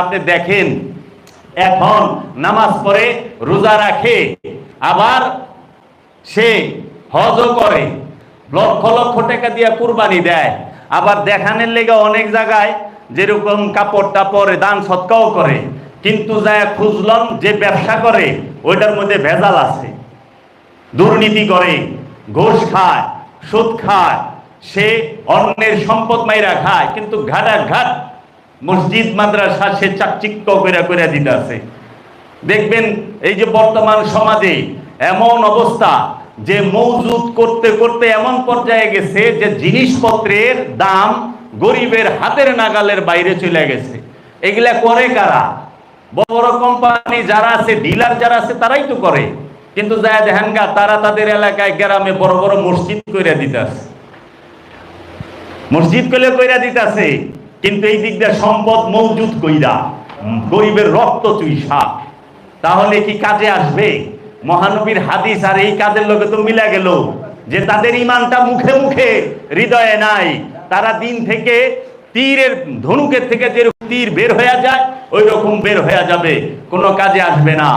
আপনি দেখেন, এখন নামাজ পড়ে রোজা রাখে, আবার সে হজও করে, লক্ষ লক্ষ টাকা দিয়ে কুরবানি দেয়। আবার দেখানোর লেগে অনেক জায়গায় যেরকম কাপড়টা পরে দান সৎকাও করে, কিন্তু যায় খুঁজলাম যে ব্যবসা করে, ওইটার মধ্যে ভেজাল আছে। দুর্নীতি করে, ঘোষ খায়, সুদ খায়, সে অন্যের সম্পদ মাইরা খায়, কিন্তু ঘাটা ঘাট মসজিদ, মাদ্রাসা, সে চাকচিক্য করে করে দিতে আছে দেখবেন এই যে বর্তমান সমাজে এমন অবস্থা যে মজুদ করতে করতে এমন পর্যায়ে গেছে যে জিনিসপত্রের দাম গরিবের হাতের নাগালের বাইরে চলে গেছে। এগুলা করে কারা? বড় বড় কোম্পানি যারা আছে, ডিলার যারা আছে, তারাই তো করে। কিন্তু যায় দেখেন তারা তাদের এলাকায়, গ্রামে বড় বড় মসজিদ করে দিতে মসজিদ কইলে কইরা দিতাছে কিন্তু এই দিক দিয়ে সম্পদ মৌজুদ কইরা গরিবের রক্ত চুইসা তাহলে কি কাজে আসবে? মহানবীর হাদিস আর এই কাজের লোকে তো মিলা গেল যে তাদের ইমানটা মুখে মুখে, হৃদয়ে নাই। তারা দিন থেকে তীরের ধনুকের থেকে যে তীর বের হয়ে যায় ওই রকম বের হয়ে যাবে, কোনো কাজে আসবে না।